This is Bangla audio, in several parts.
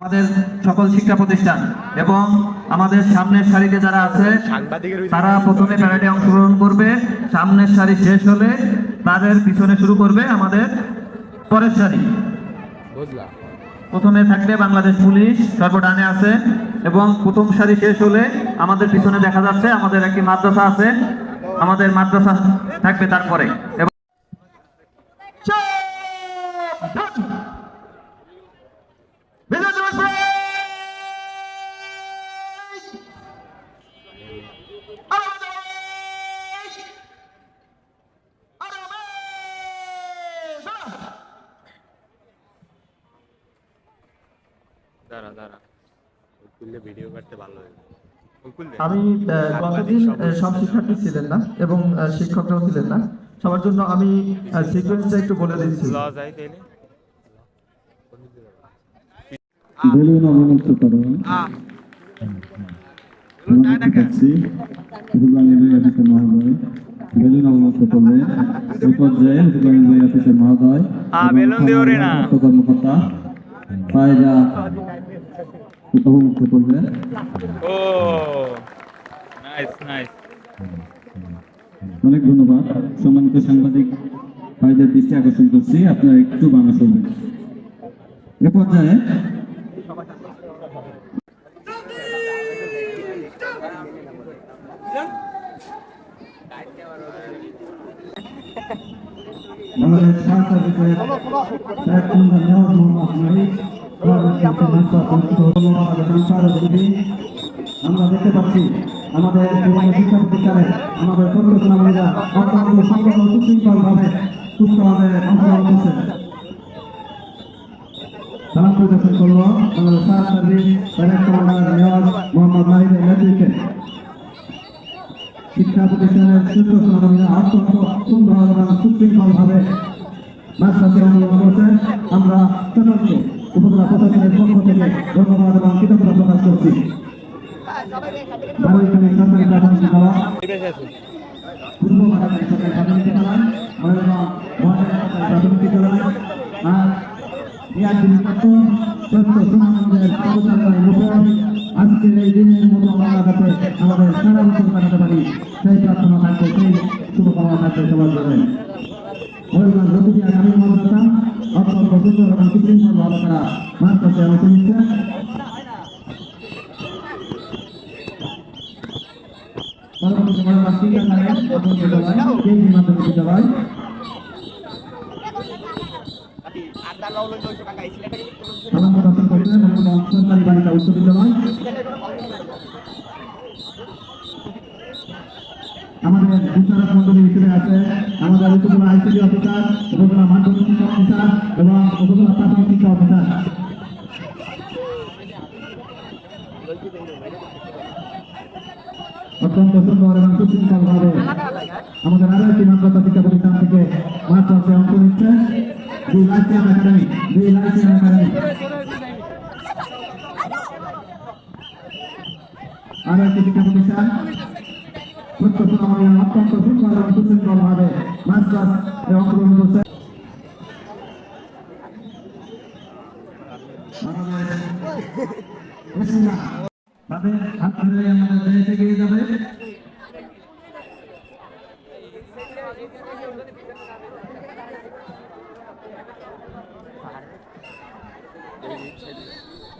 আমাদের সকল শিক্ষা প্রতিষ্ঠান এবং আমাদের সামনের সারিতে যারা আছে তারা প্রথমে প্যারেডে অংশগ্রহণ করবে। সামনের সারি শেষ হলে তাদের পিছনে শুরু করবে আমাদের পরের সারি। প্রথমে থাকবে বাংলাদেশ পুলিশ তারপর ডানে আছে এবং প্রথম সারি শেষ হলে আমাদের পিছনে দেখা যাচ্ছে আমাদের একটি মাদ্রাসা আছে আমাদের মাদ্রাসা থাকবে তারপরে এবং দাঁড়া দাঁড়া। খুললে ভিডিও করতে ভালো খুললে আমি গতদিন সব শিক্ষার্থী ছিলেন না এবং শিক্ষকরাও ছিলেন না। সবার জন্য আমি সিকোয়েন্সটা একটু বলে দিচ্ছি। বেলুন মহোদয়। বেলুন অবমুক্ত করলে এই পর্যায়ে বই অফিসার মহোদয় কর্মকর্তা অবমুক্ত করবেন ও নাইস নাইস অনেক ধন্যবাদ। সম্মানিত সাংবাদিক ভাইদের দৃষ্টি আকর্ষণ করছি। আপনারা একটু বাংলা শুনবেন এ পর্যায়ে আমাদের স্বাস্থ্য আমরা দেখতে পাচ্ছি আমাদের শিক্ষা প্রতিষ্ঠানে আমাদের অত্যন্ত সুস্থভাবে অংশগ্রহণ করছে। সালাম পরিদর্শন করল আমাদের fire service parade commander Newaz Mohammad মাহিদের নেতৃত্বে শিক্ষা প্রতিষ্ঠানের অত্যন্ত সুন্দর এবং করছে। আমরা সকলকে উপজেলা প্রশাসনের পক্ষ থেকে ধন্যবাদ এবং কৃতজ্ঞতা প্রকাশ করছি। বারোইখানে সরকারি প্রাথমিক বিদ্যালয়, পূর্ব উপর আজকের এই দিনের মতো আমরা যাতে আমাদের সারা বছর কাটাতে পারি সেই প্রার্থনা থাকবে, সেই শুভকামনা থাকবে সবার ময়ূরগঞ্জ রতুদিয়া গ্রামীণ মাদ্রাসা অত্যন্ত সুন্দর এবং সুশৃঙ্খল ভাবে তারা মাদ্রাসায় অংশ নিচ্ছে পরবর্তী ময়ূরগঞ্জ তিনটা সাহেব মাধ্যমিক বিদ্যালয় কেজি মাধ্যমিক বিদ্যালয় সালাম প্রদর্শন করছে ময়ূরগঞ্জ সরকারি বালিকা উচ্চ বিদ্যালয় আমাদের বিচারক মন্ডলী হিসেবে আছে। আমাদের উপজেলা আইসিডি অফিসার, উপজেলা মাধ্যমিক শিক্ষা অফিসার এবং উপজেলা প্রাথমিক শিক্ষা অফিসার। অত্যন্ত সুন্দর এবং সুশৃঙ্খল ভাবে আমাদের আরও একটি মাদ্রাসা শিক্ষা প্রতিষ্ঠান থেকে মাদ্রাসায় অংশ নিচ্ছে। The Lyceian Academy the Lyceian Academy. আরও একটি শিক্ষা প্রতিষ্ঠান। সত্য সুনামী অত্যন্ত সুন্দর এবং সুশৃঙ্খল ভাবে মাদ্রাস অংশগ্রহণ করছে তাদের হাত ধরে আমাদের দেশে এগিয়ে যাবে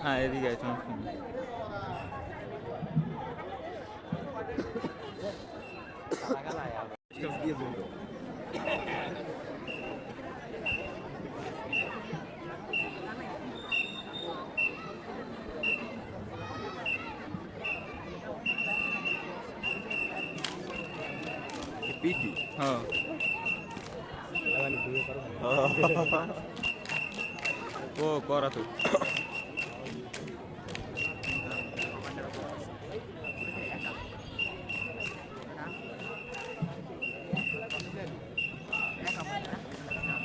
হ্যাঁ এদিকে আছে সমস্যা নেই। হ্যাঁ ও, করা তো।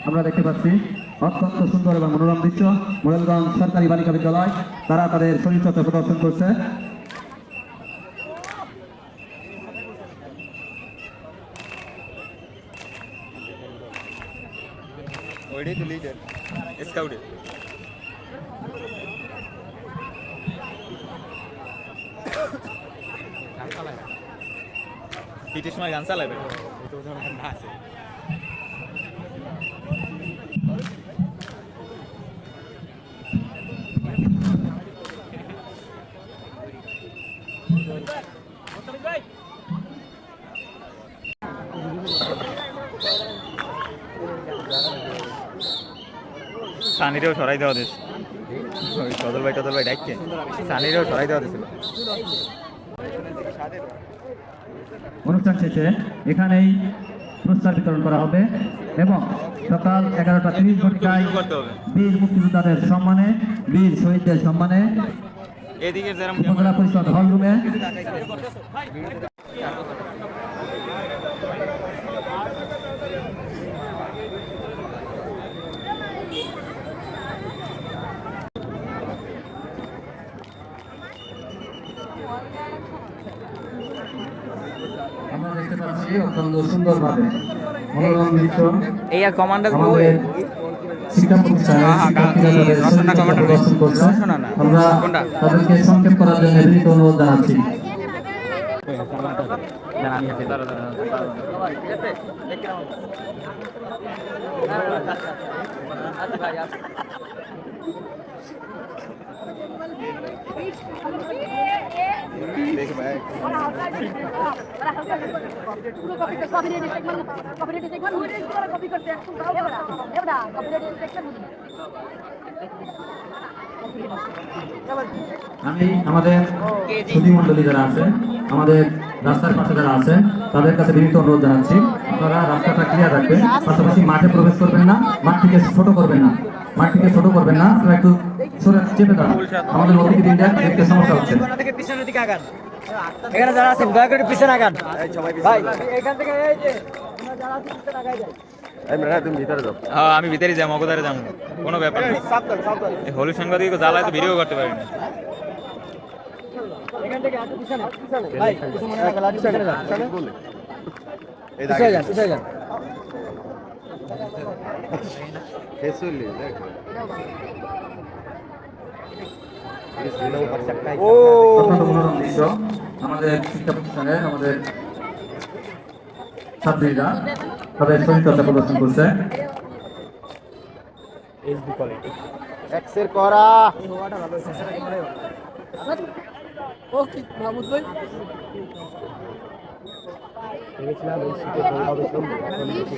আমরা দেখতে পাচ্ছি, অত্যন্ত সুন্দর এবং মনোরম দৃশ্য মোরেলগঞ্জ সরকারি বালিকা বিদ্যালয়। তারা তাদের শরীরচর্চা প্রদর্শন করছে। ready to lead it. It's scouted. হিটের সময় গান চালাবে তো ধরেন না আছে সানিরেও সরাই দেওয়া দিয়েছে ওই সদল ভাই টদল ভাই ডাকছে। সানিরেও সরাই দেওয়া দিয়েছিল অনুষ্ঠান শেষে এখানেই পুরস্কার বিতরণ করা হবে এবং সকাল এগারোটা তিরিশ ঘটিকায় বীর মুক্তিযোদ্ধাদের সম্মানে বীর শহীদদের সম্মানে উপজেলা পরিষদ হল রুমে আমরা পাচ্ছি অত্যন্ত সুন্দরভাবে মনোরম দৃশ্য। এই কমান্ডার আমাদের শিক্ষা প্রতিষ্ঠানে শিক্ষার্থীরা তাদের রচনা কমান্ডার প্রদর্শন করছে। আমরা তাদেরকে সংক্ষেপ করার জন্য বিনীত অনুরোধ জানাচ্ছি। আমি আমাদের সুধী মন্ডলী যারা আছে, আমাদের রাস্তার পাশে যারা আছে, তাদের কাছে বিনীত অনুরোধ জানাচ্ছি। আপনারা রাস্তাটা ক্লিয়ার রাখবেন, পাশাপাশি মাঠে প্রবেশ করবেন না, মাঠ থেকে ছোট করবেন না, মাঠ থেকে ছোট করবেন না, আপনারা একটু সরে চেপে দাঁড়ান আমাদের অতিথিদের দেখতে সমস্যা হচ্ছে। এখানে যারা আছেন দয়া করে পিছনে আগান। ভাই। এখান থেকে এই যে হ্যাঁ আমি ভিতরে যাব মগদারে যাব কোনো ব্যাপার না এই হলুদ সাংবাদিক জ্বালায় তো ভিডিও করতে পারি না। অত্যন্ত মনোরম দৃশ্য আমাদের শিক্ষা প্রতিষ্ঠানের আমাদের ছাত্রীরা তাদের শরীরচর্চা প্রদর্শন করছে। এক্সের করা। এ পর্যায়ে মাঠে প্রবেশ করার জন্য অনুরোধ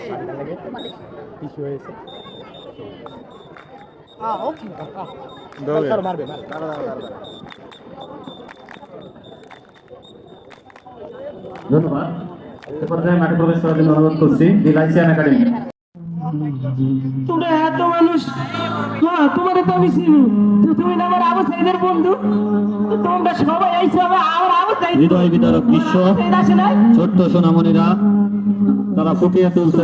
তোমরা এত মানুষ হ্যাঁ তোমার তো আমি চিনি তুমি না আমার আবু সাইদের বন্ধু তো তোমরা সবাই আইছো আমার আমার হৃদয় বিতরক ছোট্ট সোনামণিরা তারা ফুটিয়ে তুলছে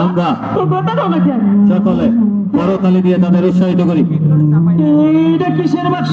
আমরা তো সকলে করতালি দিয়ে তাদের উৎসাহিত করি। এইটা কিসের বাক্স?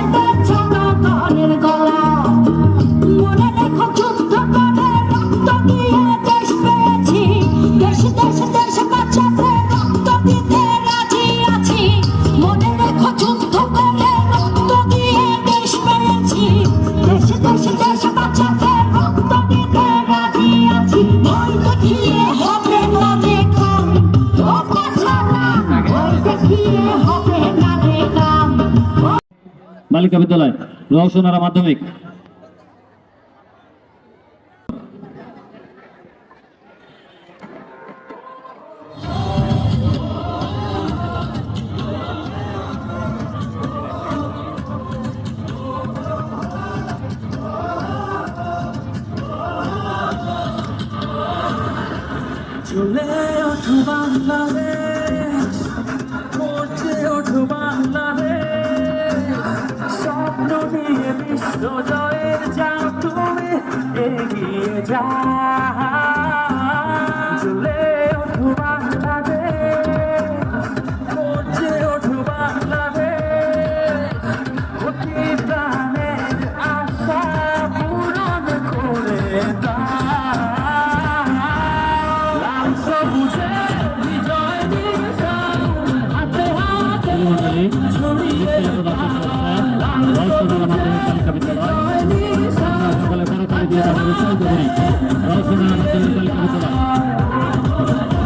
প্রাথমিক বিদ্যালয় রহসনারা মাধ্যমিক। চলে অথবা হৃদয়ের যা তুমি এগিয়ে যা। കൂടി ഉറക്കുന്ന നടത്തുകൾക്കായി കൊടുത്തതാണ്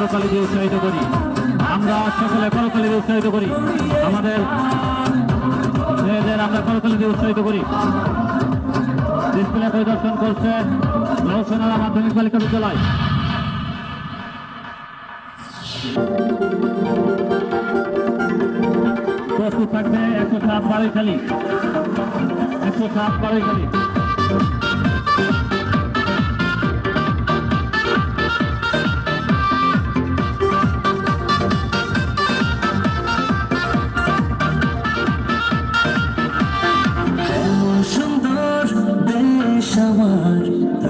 পরকালীকে উৎসাহিত করি। আমরা সকলে পরকালীকে উৎসাহিত করি। আমাদের মেয়েদের আমরা পরকালীকে উৎসাহিত করি। ডিসপ্লে পরিদর্শন করছে রহসোনারা মাধ্যমিক বালিকা বিদ্যালয়। প্রস্তুত থাকবে একশো সাত বারোই খালি। একশো সাত বারোই খালি। flower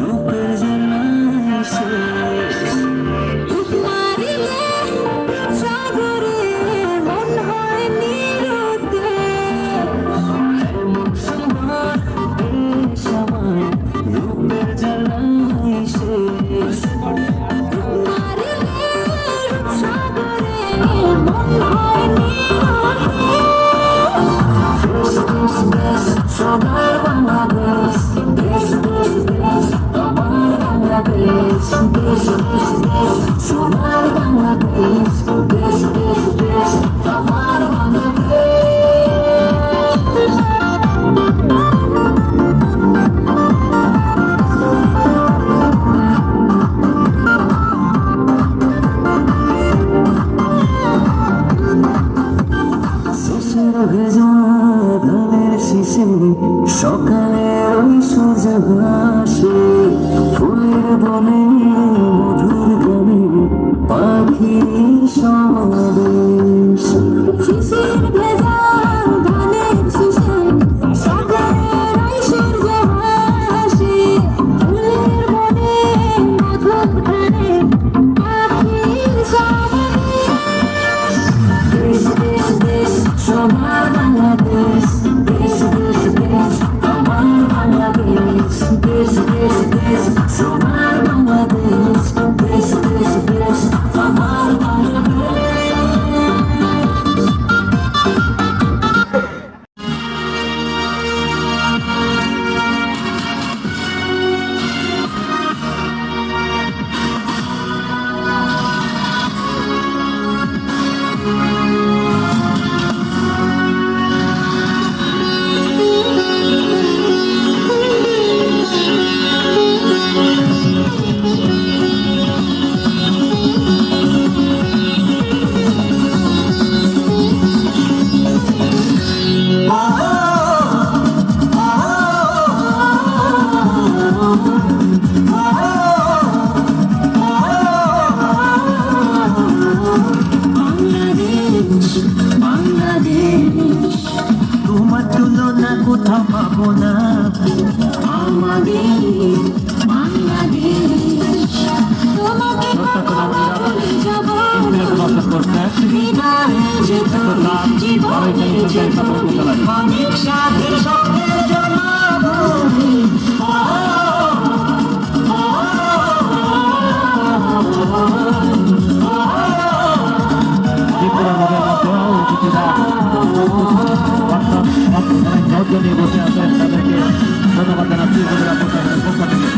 Yo digo que no nos matan a ti, de la puta,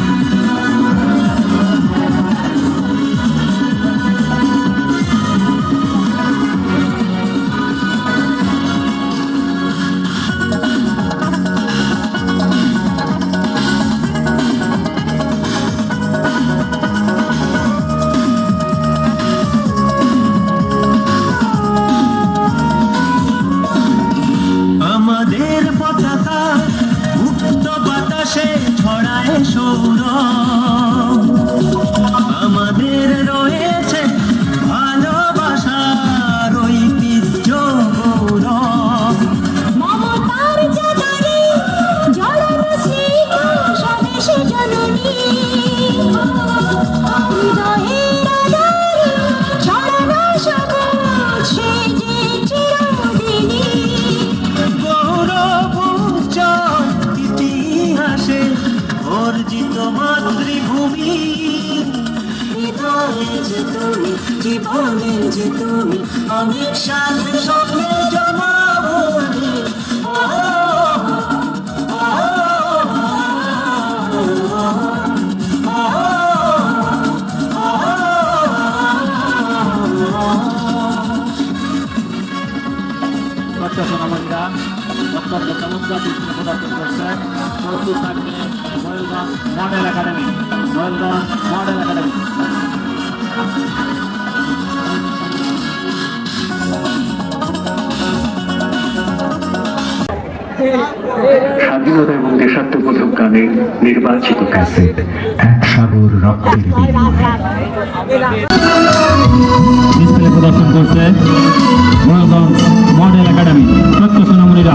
যে তুমি জীবনে যে তুমি অনেক সাথে স্বপ্নে জমা মডেল একাডেমি মডেল একাডেমি স্বাধীনতা এবং দেশাত্মবোধক গানে নির্বাচিত ক্যাসেট এক সাগর রক্তের প্রদর্শন করছে মডেল একাডেমি সত্য সোনামণিরা